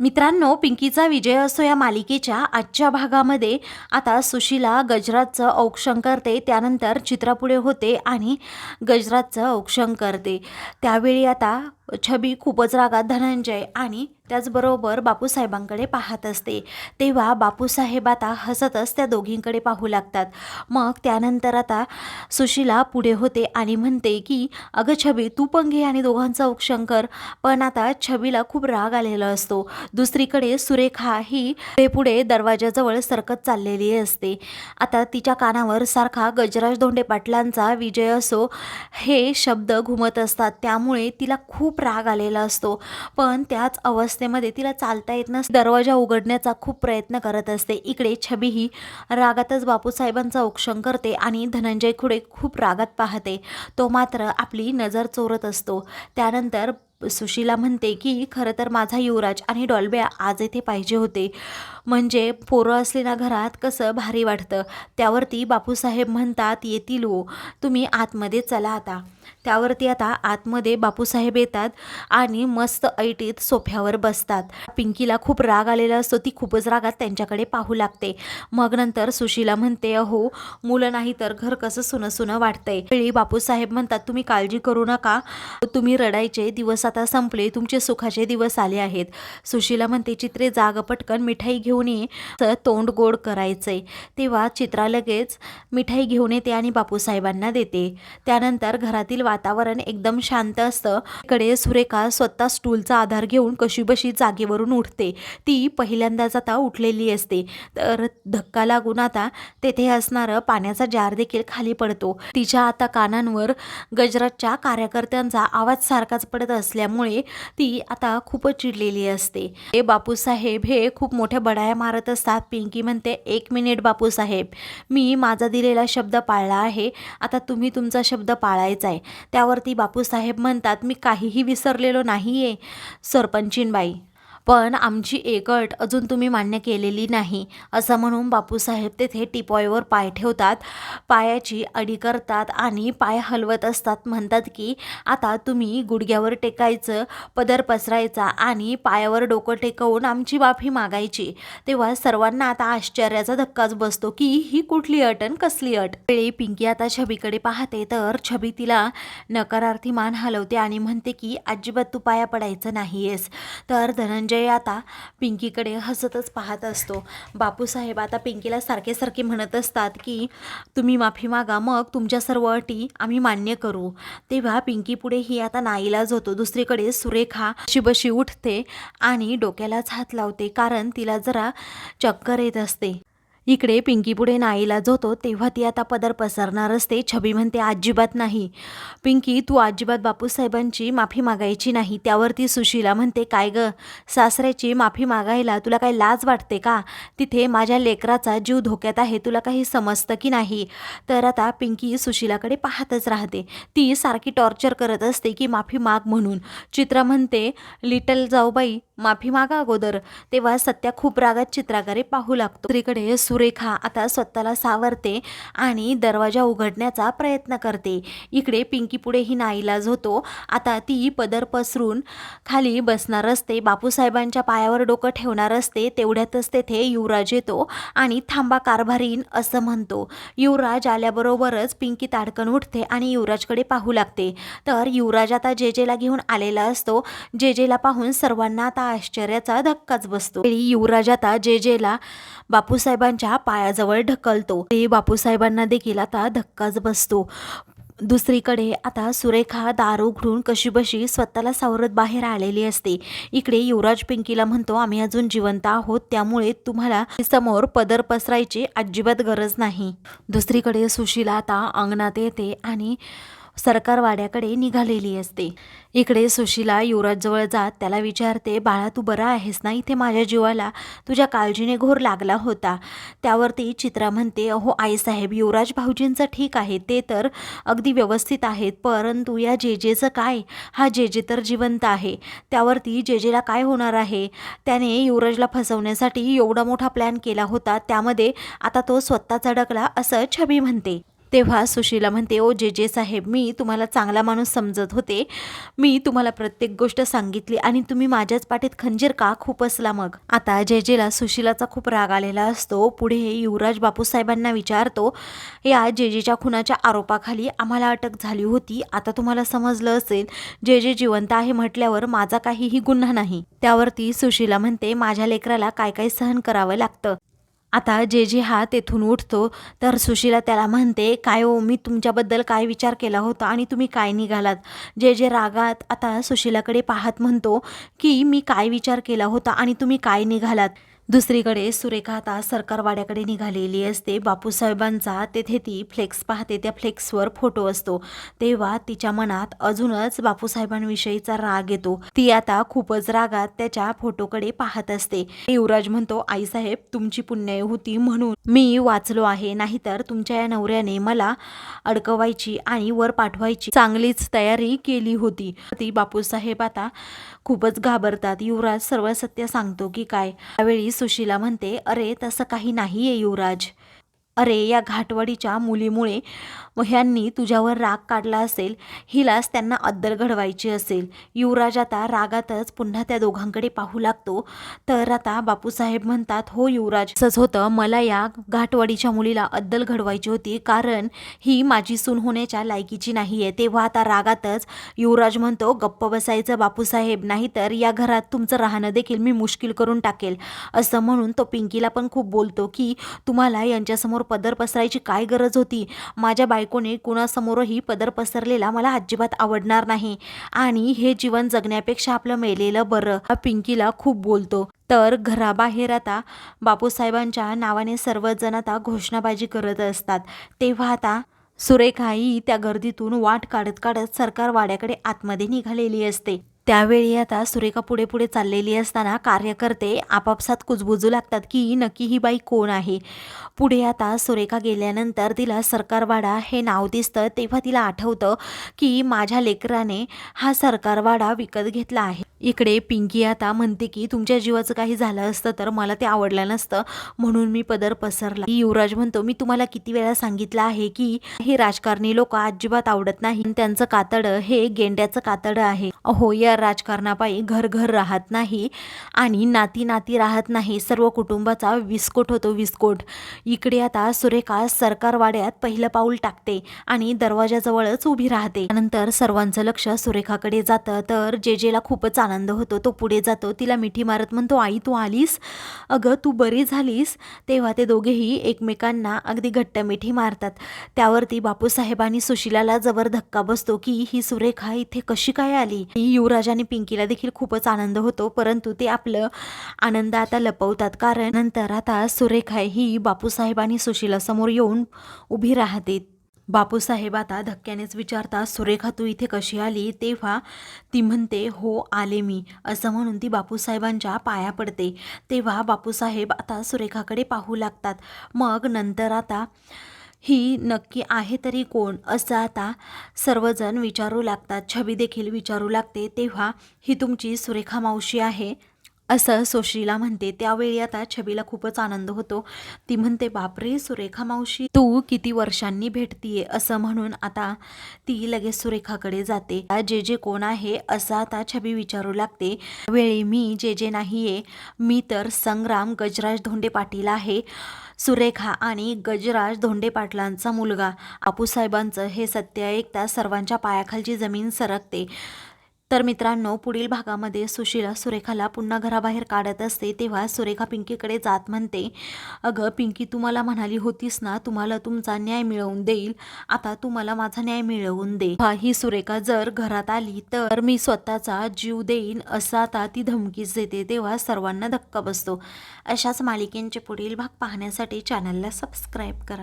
मित्रांनो पिंकीचा विजय असो या मालिकेच्या आजच्या भागामध्ये. आता सुशीला गजरातचं औक्षण करते त्यानंतर चित्रापुढे होते आणि गजरातचं औक्षण करते त्यावेळी आता छबी खूपच रागात धनंजय आणि त्याचबरोबर बापूसाहेबांकडे पाहत असते. तेव्हा बापूसाहेब आता हसतच त्या दोघींकडे पाहू लागतात. मग त्यानंतर आता सुशीला पुढे होते आणि म्हणते की अगं छबी तू पण घे आणि दोघांचं औक्षण कर पण आता छबीला खूप राग आलेला असतो. दुसरीकडे सुरेखा ही पुढे पुढे दरवाजाजवळ सरकत चाललेली असते. आता तिच्या कानावर सारखा गजराज धोंडे पाटलांचा विजय असो हे शब्द घुमत असतात. त्यामुळे तिला खूप राग आलेला असतो. पण त्याच अवस्थेमध्ये तिला चालता येत नस दरवाजा उघडण्याचा खूप प्रयत्न करत असते. इकडे छबी ही रागातच बापूसाहेबांचा औक्षण करते आणि धनंजय खुडे खूप रागात पाहते. तो मात्र आपली नजर चोरत असतो. त्यानंतर सुशीला म्हणते की खरं तर माझा युवराज आणि डॉल्ब्या आज येथे पाहिजे होते. म्हणजे पोरं असले ना घरात कसं भारी वाटतं त्यावरती बापूसाहेब म्हणतात येतील हो तुम्ही आतमध्ये चला आता. त्यावरती आता आतमध्ये बापूसाहेब येतात आणि मस्त ऐटीत सोफ्यावर बसतात. पिंकीला खूप राग आलेला असतो ती खूपच रागात त्यांच्याकडे पाहू लागते. मग नंतर सुशीला म्हणते अहो मुलं नाही तर घर कसं सुनं सुनं वाटतंय. वेळी बापूसाहेब म्हणतात तुम्ही काळजी करू नका तुम्ही रडायचे दिवस आता संपले तुमचे सुखाचे दिवस आले आहेत. सुशीला म्हणते चित्रे जाग पटकन मिठाई घेऊन ये. तर तोंड गोड करायचं आहे तेव्हा चित्रा लगेच मिठाई घेऊन येते आणि बापूसाहेबांना देते. त्यानंतर घरातील वातावरण एकदम शांत असतं. इकडे सुरेखा स्वतः स्टूलचा आधार घेऊन कशीबशी जागेवरून उठते. ती पहिल्यांदाच आता उठलेली असते. तर धक्का लागून आता तेथे असणारं पाण्याचा जार देखील खाली पडतो. तिच्या आता कानांवर गजरातच्या कार्यकर्त्यांचा आवाज सारखाच पडत असल्यामुळे ती आता खूपच चिडलेली असते. हे बापूसाहेब हे खूप मोठ्या बडाया मारत असतात. पिंकी म्हणते एक मिनिट बापूसाहेब मी माझा दिलेला शब्द पाळला आहे. आता तुम्ही तुमचा शब्द पाळायचा आहे. त्यावरती बापूसाहेब म्हणतात मी काहीही विसरलेलो नाही आहे सरपंचीनबाई. पण आमची एक अट अजून तुम्ही मान्य केलेली नाही असं म्हणून बापूसाहेब तेथे टिपॉयवर पाय ठेवतात पायाची अडी करतात आणि पाय हलवत असतात. म्हणतात की आता तुम्ही गुडघ्यावर टेकायचं पदर पसरायचा आणि पायावर डोकं टेकवून आमची माफी मागायची. तेव्हा सर्वांना आता आश्चर्याचा धक्काच बसतो की ही कुठली अट आणि कसली अट? वेळी पिंकी आता छबीकडे पाहते तर छबी तिला नकारार्थी मान हलवते आणि म्हणते की अजिबात तू पाया पडायचं नाहीयेस. तर धनंजय आता पिंकीकडे हसतच पाहत असतो. बापूसाहेब आता पिंकीला सारखे सारखे म्हणत असतात की तुम्ही माफी मागा मग तुमच्या सर्व अटी आम्ही मान्य करू. तेव्हा पिंकी पुढे ही आता नाईलाज होतो. दुसरीकडे सुरेखा शिबशी उठते आणि डोक्यालाच हात लावते कारण तिला जरा चक्कर येत असते. इकडे पिंकी पुढे नाईला होतो तेव्हा ती आता पदर पसरणार असते. छबी म्हणते अजिबात नाही. पिंकी तू अजिबात बापूसाहेबांची माफी मागायची नाही. त्यावरती सुशीला म्हणते काय ग? सासऱ्याची माफी मागायला तुला काही लाज वाटते का? तिथे माझ्या लेकराचा जीव धोक्यात आहे तुला काही समजतं की नाही? तर आता पिंकी सुशीलाकडे पाहतच राहते. ती सारखी टॉर्चर करत असते की माफी माग म्हणून. चित्रा म्हणते लिटल जाऊबाई माफी मागा अगोदर. तेव्हा सत्या खूप रागात चित्राकडे पाहू लागतो. तिकडे सुर सुरेखा आता स्वतःला सावरते आणि दरवाजा उघडण्याचा प्रयत्न करते. इकडे पिंकी पुढेही नाईलाज होतो. आता ती पदर पसरून खाली बसणार असते. बापूसाहेबांच्या पायावर डोकं ठेवणार असते. तेवढ्यातच तेथे युवराज येतो आणि थांबा कारभारीन असं म्हणतो. युवराज आल्याबरोबरच पिंकी ताडकन उठते आणि युवराजकडे पाहू लागते. तर युवराज आता जेजेला घेऊन आलेला असतो. जेजेला पाहून सर्वांना आता आश्चर्याचा धक्काच बसतो. युवराज आता जेजेला बापूसाहेबांच्या पायाजवळ ढकलतो. ते बापूसाहेबांना देखील आता धक्काच बसतो. दुसरीकडे आता सुरेखा दार उघडून कशीबशी स्वतःला सावरत बाहेर आलेली असते. इकडे युवराज पिंकीला म्हणतो आम्ही अजून जिवंत आहोत त्यामुळे तुम्हाला समोर पदर पसरायची अजिबात गरज नाही. दुसरीकडे सुशीला आता अंगणात येते आणि सरकारवाड्याकडे निघालेली असते. इकडे सुशीला युवराजजवळ जात त्याला विचारते बाळा तू बरा आहेस ना? इथे माझ्या जीवाला तुझ्या काळजीने घोर लागला होता. त्यावरती चित्रा म्हणते अहो आईसाहेब युवराज भाऊजींचं ठीक आहे ते तर अगदी व्यवस्थित आहेत परंतु या जेजेचं काय? हा जेजे तर जिवंत आहे. त्यावरती जेजेला काय होणार आहे? त्याने युवराजला फसवण्यासाठी एवढा मोठा प्लॅन केला होता त्यामध्ये आता तो स्वतःच अडकला असं छबी म्हणते. तेव्हा सुशीला म्हणते ओ जे जे साहेब मी तुम्हाला चांगला माणूस समजत होते. मी तुम्हाला प्रत्येक गोष्ट सांगितली आणि तुम्ही माझ्याच पाठीत खंजीर का खुपसला मग? आता जे जेला सुशीलाचा खूप राग आलेला असतो पुढे युवराज बापूसाहेबांना विचारतो या जे जेच्या खुनाच्या आरोपाखाली आम्हाला अटक झाली होती. आता तुम्हाला समजलं असेल जे जे जिवंत आहे म्हटल्यावर माझा काहीही गुन्हा नाही. त्यावरती सुशीला म्हणते माझ्या लेकराला काय काय सहन करावं लागतं? आता जे जे हा तेथून उठतो तर सुशीला त्याला म्हणते काय ओ मी तुमच्याबद्दल काय विचार केला होता आणि तुम्ही काय निघालात? जे जे रागात आता सुशीलाकडे पाहत म्हणतो की मी काय विचार केला होता आणि तुम्ही काय निघालात? दुसरीकडे सुरेखा आता सरकारवाड्याकडे निघालेली असते. बापूसाहेबांचा तेथे ती फ्लेक्स पाहते. त्या फ्लेक्सवर फोटो असतो. तेव्हा तिच्या मनात अजूनच बापूसाहेबांविषयीचा राग येतो. ती आता खूपच रागात त्याच्या फोटोकडे पाहत असते. युवराज म्हणतो आईसाहेब तुमची पुण्य होती म्हणून मी वाचलो आहे. नाहीतर तुमच्या या नवऱ्याने मला अडकवायची आणि वर पाठवायची चांगलीच तयारी केली होती. ती बापूसाहेब आता खूपच घाबरतात. युवराज सर्व सत्य सांगतो की काय? त्यावेळी सुशीला म्हणते अरे तसं काही नाही आहे युवराज. अरे या घाटवडीच्या मुलीमुळे व ह्यांनी तुझ्यावर राग काढला असेल हिलाच त्यांना अद्दल घडवायची असेल. युवराज आता रागातच पुन्हा त्या दोघांकडे पाहू लागतो. तर आता बापूसाहेब म्हणतात हो युवराज असंच होतं. मला या घाटवाडीच्या मुलीला अद्दल घडवायची होती. कारण ही माझी सून होण्याच्या लायकीची नाही आहे तेव्हा आता रागातच युवराज म्हणतो गप्प बसायचं बापूसाहेब. नाहीतर या घरात तुमचं राहणं देखील मी मुश्किल करून टाकेल. असं म्हणून तो पिंकीला पण खूप बोलतो की तुम्हाला यांच्यासमोर पदर पसरायची काय गरज होती? माझ्या बायकोने कुणासमोरही पदर पसरलेला मला अजिबात आवडणार नाही. आणि हे जीवन जगण्यापेक्षा आपलं मेलेलं बरं हा पिंकीला खूप बोलतो. तर घराबाहेर आता बापूसाहेबांच्या नावाने सर्वजण आता घोषणाबाजी करत असतात. तेव्हा आता सुरेखाही त्या गर्दीतून वाट काढत काढत सरकार वाड्याकडे आतमध्ये निघालेली असते. त्यावेळी आता सुरेखा पुढे पुढे चाललेली असताना कार्यकर्ते आपापसात कुजबुजू लागतात की नक्की ही बाई कोण आहे? पुढे आता सुरेखा गेल्यानंतर तिला सरकारवाडा हे नाव दिसतं तेव्हा तिला आठवतं की माझ्या लेकराने हा सरकारवाडा विकत घेतला आहे. इकडे पिंकी आता म्हणते की तुमच्या जीवाचं काही झालं असतं तर मला ते आवडलं नसतं म्हणून मी पदर पसरला. युवराज म्हणतो मी तुम्हाला किती वेळा सांगितलं आहे की हे राजकारणी लोक अजिबात आवडत नाही. त्यांचं कातडं हे गेंड्याचं कातडं आहे. अहो या राजकारणापायी घर घर राहत नाही आणि नाती नाती राहत नाही. सर्व कुटुंबाचा विस्कोट होतो विस्कोट. इकडे आता सुरेखा सरकारवाड्यात पहिलं पाऊल टाकते आणि दरवाजाजवळच उभी राहते. नंतर सर्वांचं लक्ष सुरेखाकडे जातं. तर जे जेला खूपच आनंद होतो तो पुढे जातो. तिला मिठी मारत म्हणतो आई तू आलीस? अगं तू बरी झालीस. तेव्हा ते दोघेही एकमेकांना अगदी घट्ट मिठी मारतात. त्यावरती बापूसाहेब आणि सुशिलाला जबर धक्का बसतो की ही सुरेखा इथे कशी काय आली? युवराज आणि पिंकीला देखील खूपच आनंद होतो परंतु ते आपलं आनंद आता लपवतात. कारण नंतर आता सुरेखा ही बापूसाहेब आणि सुशिला समोर येऊन उभी राहते. बापूसाहेब आता धक्क्यानेच विचारता सुरेखा तू इथे कशी आली? तेव्हा ती म्हणते हो आले मी. असं म्हणून ती बापूसाहेबांच्या पाया पडते. तेव्हा बापूसाहेब आता सुरेखाकडे पाहू लागतात. मग नंतर आता ही नक्की आहे तरी कोण असं आता सर्वजण विचारू लागतात. छबी देखील विचारू लागते. तेव्हा ही तुमची सुरेखा मावशी आहे. असं सुशीला म्हणते. त्यावेळी आता छबीला खूपच आनंद होतो. ती म्हणते बापरे सुरेखा मावशी तू किती वर्षांनी भेटतीये असं म्हणून आता ती लगेच सुरेखाकडे जाते. जे जे कोण आहे असं आता छबी विचारू लागते. वेळी मी जे जे नाहीये मी तर संग्राम गजराज धोंडे पाटील आहे. सुरेखा आणि गजराज धोंडे पाटलांचा मुलगा. आपूसाहेबांचं हे सत्य ऐकता सर्वांच्या पायाखालची जमीन सरकते. तर मित्रांनो पुढील भागामध्ये सुशीला सुरेखाला पुन्हा घराबाहेर काढत असते तेव्हा सुरेखा पिंकीकडे जात म्हणते अगं पिंकी तुम्हाला म्हणाली होतीस ना तुम्हाला तुमचा न्याय मिळवून देईल. आता तुम्हाला माझा न्याय मिळवून दे. ही सुरेखा जर घरात आली तर मी स्वतःचा जीव देईन असं आता ती धमकीच देते तेव्हा सर्वांना धक्का बसतो. अशाच मालिकेंचे पुढील भाग पाहण्यासाठी चॅनलला सबस्क्राईब करा.